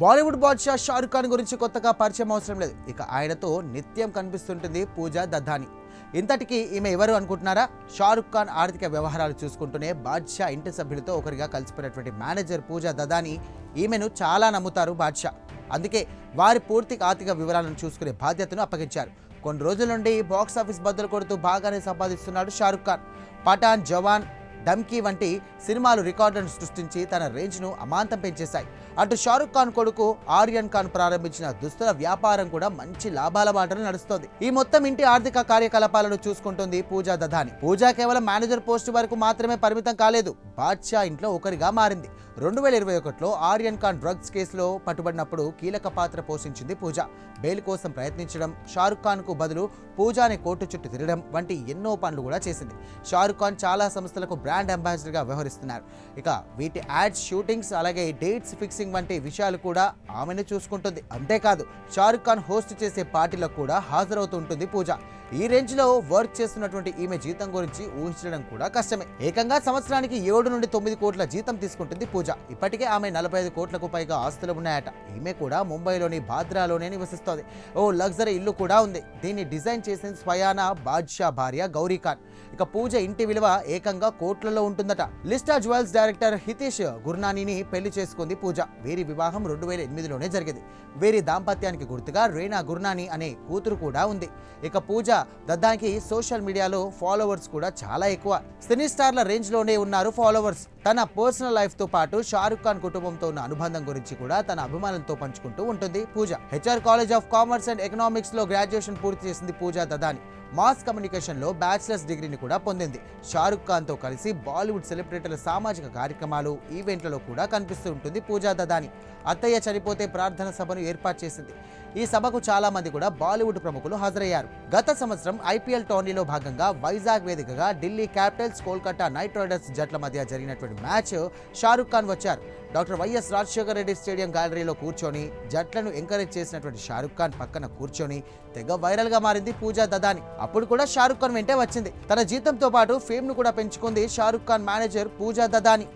బాలీవుడ్ బాద్షా షారుఖ్ ఖాన్ గురించి కొత్తగా పరిచయం అవసరం లేదు. ఇక ఆయనతో నిత్యం కనిపిస్తుంటుంది పూజా దద్దాని. ఇంతటికి ఈమె ఎవరు అనుకుంటున్నారా? షారుఖ్ ఖాన్ ఆర్థిక వ్యవహారాలు చూసుకుంటూనే బాద్షా ఇంటి సభ్యులతో ఒకరిగా కలిసిపోయినటువంటి మేనేజర్ పూజా దదాని ఈమెను చాలా నమ్ముతారు బాద్షా. అందుకే వారి పూర్తి ఆర్థిక వివరాలను చూసుకునే బాధ్యతను అప్పగించారు. కొన్ని రోజుల నుండి బాక్స్ ఆఫీస్ బద్దలు కొడుతూ బాగానే సంపాదిస్తున్నాడు షారుఖ్ ఖాన్. పఠాన్ జవాన్ ధమ్కీ వంటి సినిమాలు రికార్డులను సృష్టించి తన రేంజ్ను అమాంతం పెంచేశాయి. అటు షారుఖ్ ఖాన్ కొడుకు ఆర్యన్ ఖాన్ ప్రారంభించిన దుస్తుల వ్యాపారం కూడా మంచి లాభాల బాటలు నడుస్తోంది. ఈ మొత్తం ఇంటి ఆర్థిక కార్యకలాపాలను చూసుకుంటుంది పూజా దధాని. పూజా కేవలం మేనేజర్ పోస్ట్ వరకు మాత్రమే పరిమితం కాలేదు. బాద్షా ఇంట్లో ఒకరిగా మారింది. రెండు వేల ఇరవై ఒకటిలో ఆర్యన్ ఖాన్ డ్రగ్స్ కేసులో పట్టుబడినప్పుడు కీలక పాత్ర పోషించింది పూజ. బెయిల్ కోసం ప్రయత్నించడం షారుఖ్ ఖాన్కు బదులు పూజాని కోర్టు చుట్టూ తిరగడం వంటి ఎన్నో పనులు కూడా చేసింది. షారుఖ్ ఖాన్ చాలా సంస్థలకు బ్రాండ్ అంబాసిడర్గా వ్యవహరిస్తున్నారు. ఇక వీటి యాడ్స్ షూటింగ్స్ అలాగే డేట్స్ ఫిక్సింగ్ వంటి విషయాలు కూడా ఆమెను చూసుకుంటుంది. అంతేకాదు షారుఖ్ ఖాన్ హోస్ట్ చేసే పార్టీలకు కూడా హాజరవుతుంటుంది పూజ. ఈ రేంజ్లో వర్క్ చేస్తున్నటువంటి ఈమె జీతం గురించి ఊహించడం కూడా కష్టమే. ఏకంగా సంవత్సరానికి ఏడు నుండి తొమ్మిది కోట్ల జీతం తీసుకుంటుంది పూజ. ఇప్పటికే ఆమె నలభై ఐదు కోట్లకు పైగా ఆస్తులు ఉన్నాయట. ఈమె కూడా ముంబైలోని బాద్రాలోనే నివసిస్తోంది. ఓ లగ్జరీ ఇల్లు కూడా ఉంది. దీన్ని డిజైన్ చేసిన స్వయానా బాద్షా భార్య గౌరీ ఖాన్. ఇక పూజ ఇంటి విలువ ఏకంగా కోట్లలో ఉంటుందట. లిస్టా జ్యువెల్స్ డైరెక్టర్ హితేష్ గుర్నానీని పెళ్ళి చేసుకుంది పూజ. వీరి వివాహం రెండు వేల ఎనిమిదిలోనే జరిగింది. వీరి దాంపత్యానికి గుర్తుగా రేనా గుర్నాని అనే కూతురు కూడా ఉంది. ఇక పూజ దద్దానికి సోషల్ మీడియాలో ఫాలోవర్స్ కూడా చాలా ఎక్కువ. సినీ స్టార్ల రేంజ్లోనే ఉన్నారు ఫాలోవర్స్. తన పర్సనల్ లైఫ్తో పాటు షారుఖ్ ఖాన్ కుటుంబంతో ఉన్న అనుబంధం గురించి కూడా తన అభిమానులతో పంచుకుంటూ ఉంటుంది Pooja. H R college of commerce and ఎకనామిక్స్లో graduation పూర్తి చేసింది పూజ దదాని మాస్ కమ్యూనికేషన్లో బ్యాచిలర్స్ డిగ్రీని కూడా పొందింది. షారుఖ్ ఖాన్తో కలిసి బాలీవుడ్ సెలబ్రిటీల సామాజిక కార్యక్రమాలు ఈవెంట్లలో కూడా కనిపిస్తూ ఉంటుంది పూజా దదాని. అత్తయ్య చనిపోతే ప్రార్థన సభను ఏర్పాటు చేసింది. ఈ సభకు చాలా మంది కూడా బాలీవుడ్ ప్రముఖులు హాజరయ్యారు. గత సంవత్సరం ఐపీఎల్ టోర్నీలో భాగంగా వైజాగ్ వేదికగా Delhi Capitals Kolkata Knight Riders జట్ల మధ్య జరిగినటువంటి మ్యాచ్ షారుఖ్ ఖాన్ వచ్చారు. Doctor Y S Rajasekhara Reddy stadium గ్యాలరీలో కూర్చొని జట్లను ఎంకరేజ్ చేసినటువంటి షారుఖ్ ఖాన్ పక్కన కూర్చొని తెగ వైరల్గా మారింది పూజా దదాని. అప్పుడు కూడా షారుఖ్ ఖాన్ వెంటే వచ్చింది. తన జీతంతో పాటు ఫేమ్ను కూడా పెంచుకుంది షారుఖ్ ఖాన్ మేనేజర్ పూజా దదాని.